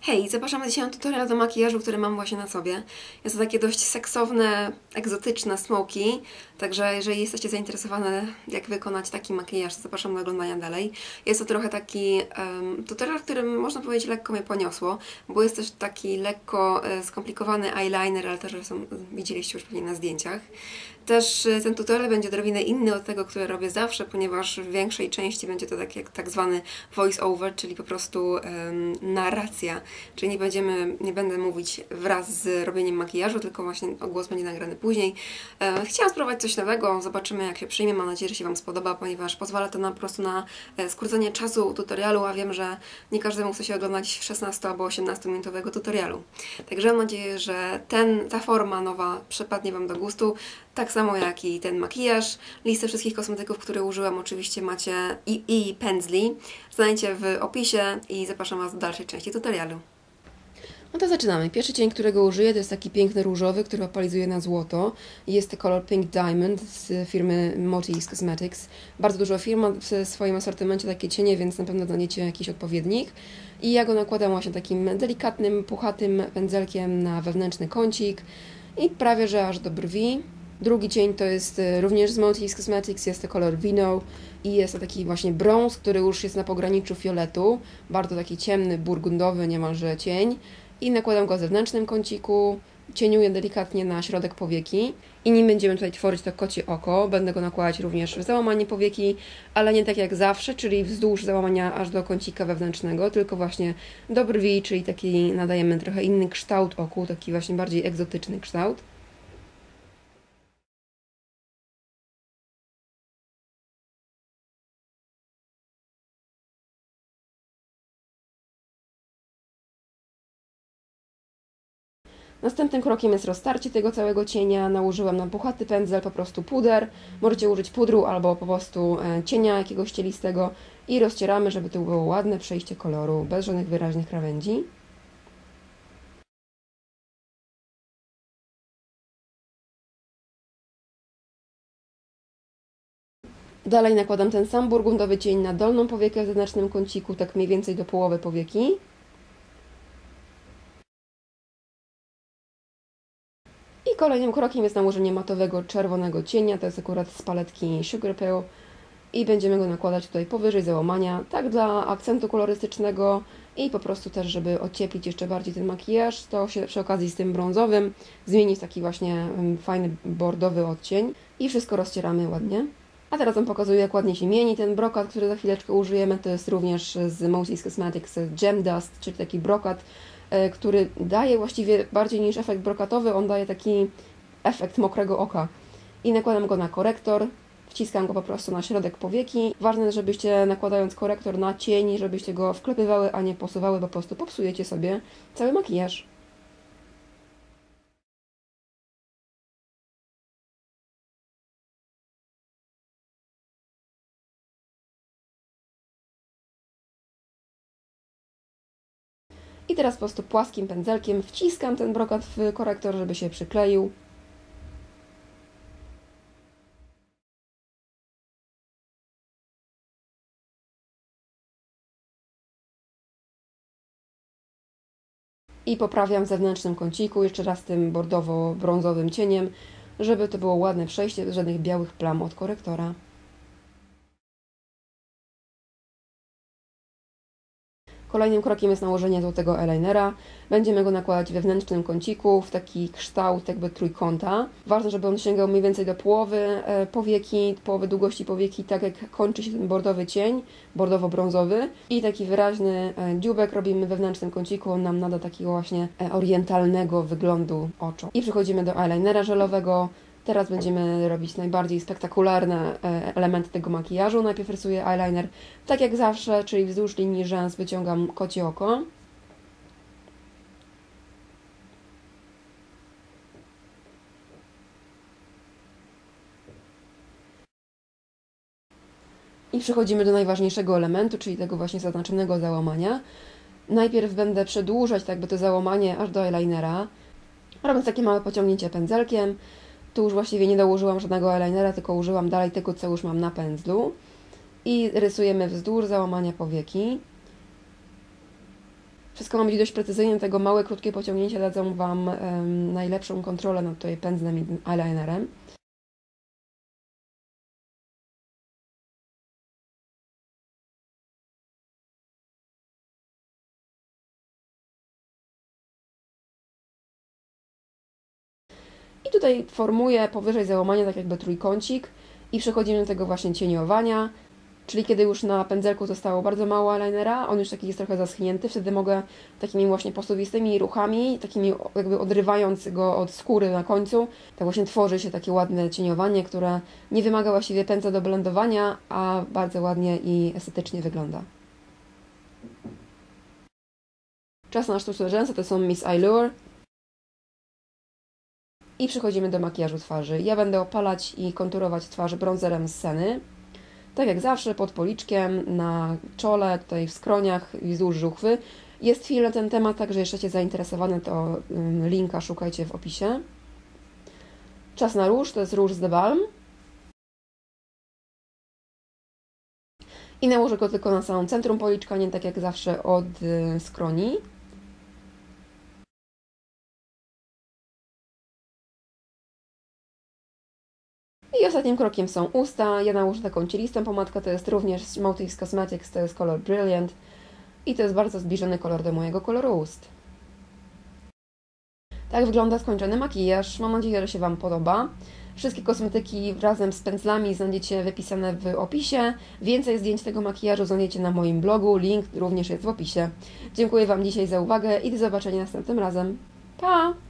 Hej, zapraszam dzisiaj na tutorial do makijażu, który mam właśnie na sobie. Jest to takie dość seksowne, egzotyczne smoki, także jeżeli jesteście zainteresowane jak wykonać taki makijaż, to zapraszam do oglądania dalej. Jest to trochę taki um, tutorial, w którym można powiedzieć lekko mnie poniosło, bo jest też taki lekko e, skomplikowany eyeliner, ale też są, widzieliście już pewnie na zdjęciach. Też e, ten tutorial będzie odrobinę inny od tego, który robię zawsze, ponieważ w większej części będzie to tak, jak, tak zwany voice over, czyli po prostu um, narracja Czyli nie będziemy, nie będę mówić wraz z robieniem makijażu, tylko właśnie głos będzie nagrany później. E, chciałam spróbować coś nowego, zobaczymy jak się przyjmie, mam nadzieję, że się Wam spodoba, ponieważ pozwala to nam po prostu na e, skrócenie czasu tutorialu, a wiem, że nie każdemu chce się oglądać 16 albo 18 minutowego tutorialu. Także mam nadzieję, że ten, ta forma nowa przypadnie Wam do gustu, tak samo jak i ten makijaż. Listę wszystkich kosmetyków, które użyłam oczywiście macie i, i pędzli. Znajdziecie w opisie i zapraszam Was do dalszej części tutorialu. No to zaczynamy. Pierwszy cień, którego użyję, to jest taki piękny różowy, który opalizuje na złoto. Jest to kolor Pink Diamond z firmy Motis Cosmetics. Bardzo dużo firm ma w swoim asortymencie takie cienie, więc na pewno znajdziecie jakiś odpowiednik. I ja go nakładam właśnie takim delikatnym, puchatym pędzelkiem na wewnętrzny kącik i prawie że aż do brwi. Drugi cień to jest e, również z Motis Cosmetics, jest to kolor Vino i jest to taki właśnie brąz, który już jest na pograniczu fioletu. Bardzo taki ciemny, burgundowy niemalże cień i nakładam go w zewnętrznym kąciku, cieniuję delikatnie na środek powieki i nim będziemy tutaj tworzyć to kocie oko, będę go nakładać również w załamanie powieki, ale nie tak jak zawsze, czyli wzdłuż załamania aż do kącika wewnętrznego, tylko właśnie do brwi, czyli taki nadajemy trochę inny kształt oku, taki właśnie bardziej egzotyczny kształt. Następnym krokiem jest roztarcie tego całego cienia. Nałożyłam na puchaty pędzel po prostu puder. Możecie użyć pudru albo po prostu e, cienia jakiegoś cielistego i rozcieramy, żeby to było ładne przejście koloru, bez żadnych wyraźnych krawędzi. Dalej nakładam ten sam burgundowy cień na dolną powiekę w zewnętrznym kąciku, tak mniej więcej do połowy powieki. Kolejnym krokiem jest nałożenie matowego czerwonego cienia, to jest akurat z paletki Sugar Pill i będziemy go nakładać tutaj powyżej załamania, tak dla akcentu kolorystycznego i po prostu też, żeby ocieplić jeszcze bardziej ten makijaż, to się przy okazji z tym brązowym zmieni w taki właśnie fajny bordowy odcień i wszystko rozcieramy ładnie. A teraz Wam pokazuję, jak ładnie się mieni ten brokat, który za chwileczkę użyjemy. To jest również z Moses Cosmetics Gem Dust, czyli taki brokat, E, który daje właściwie bardziej niż efekt brokatowy, on daje taki efekt mokrego oka. I nakładam go na korektor, wciskam go po prostu na środek powieki. Ważne, żebyście nakładając korektor na cień, żebyście go wklepywały, a nie posuwały, bo po prostu popsujecie sobie cały makijaż. I teraz po prostu płaskim pędzelkiem wciskam ten brokat w korektor, żeby się przykleił. I poprawiam w zewnętrznym kąciku jeszcze raz tym bordowo-brązowym cieniem, żeby to było ładne przejście, żadnych białych plam od korektora. Kolejnym krokiem jest nałożenie złotego eyelinera. Będziemy go nakładać wewnętrznym kąciku, w taki kształt jakby trójkąta. Ważne, żeby on sięgał mniej więcej do połowy e, powieki, połowy długości powieki, tak jak kończy się ten bordowy cień, bordowo-brązowy. I taki wyraźny e, dziubek robimy wewnętrznym kąciku, on nam nada takiego właśnie e, orientalnego wyglądu oczu. I przechodzimy do eyelinera żelowego. Teraz będziemy robić najbardziej spektakularne e, elementy tego makijażu. Najpierw rysuję eyeliner tak jak zawsze, czyli wzdłuż linii rzęs wyciągam kocie oko. I przechodzimy do najważniejszego elementu, czyli tego właśnie zaznaczonego załamania. Najpierw będę przedłużać tak by to załamanie aż do eyelinera, robiąc takie małe pociągnięcie pędzelkiem. Tu już właściwie nie dołożyłam żadnego eyelinera, tylko użyłam dalej tego, co już mam na pędzlu. I rysujemy wzdłuż załamania powieki. Wszystko ma być dość precyzyjne, tego małe, krótkie pociągnięcia dadzą Wam um, najlepszą kontrolę nad tutaj pędzlem i eyelinerem. I tutaj formuję powyżej załamania tak jakby trójkącik i przechodzimy do tego właśnie cieniowania, czyli kiedy już na pędzelku zostało bardzo mało eyelinera, on już taki jest trochę zaschnięty, wtedy mogę takimi właśnie posuwistymi ruchami, takimi jakby odrywając go od skóry na końcu, tak właśnie tworzy się takie ładne cieniowanie, które nie wymaga właściwie pędza do blendowania, a bardzo ładnie i estetycznie wygląda. Czas na sztuczne rzęsy to są Miss Allure, i przechodzimy do makijażu twarzy. Ja będę opalać i konturować twarz bronzerem z Seny. Tak jak zawsze, pod policzkiem, na czole, tutaj w skroniach i wzdłuż żuchwy. Jest film na ten temat, także jesteście zainteresowane, to linka szukajcie w opisie. Czas na róż, to jest róż z The Balm. I nałożę go tylko na samym centrum policzka, nie tak jak zawsze od y, skroni. Ostatnim krokiem są usta. Ja nałożę taką cielistą pomadkę, to jest również Motifs Cosmetics, to jest kolor Brilliant. I to jest bardzo zbliżony kolor do mojego koloru ust. Tak wygląda skończony makijaż. Mam nadzieję, że się Wam podoba. Wszystkie kosmetyki razem z pędzlami znajdziecie wypisane w opisie. Więcej zdjęć tego makijażu znajdziecie na moim blogu. Link również jest w opisie. Dziękuję Wam dzisiaj za uwagę i do zobaczenia następnym razem. Pa!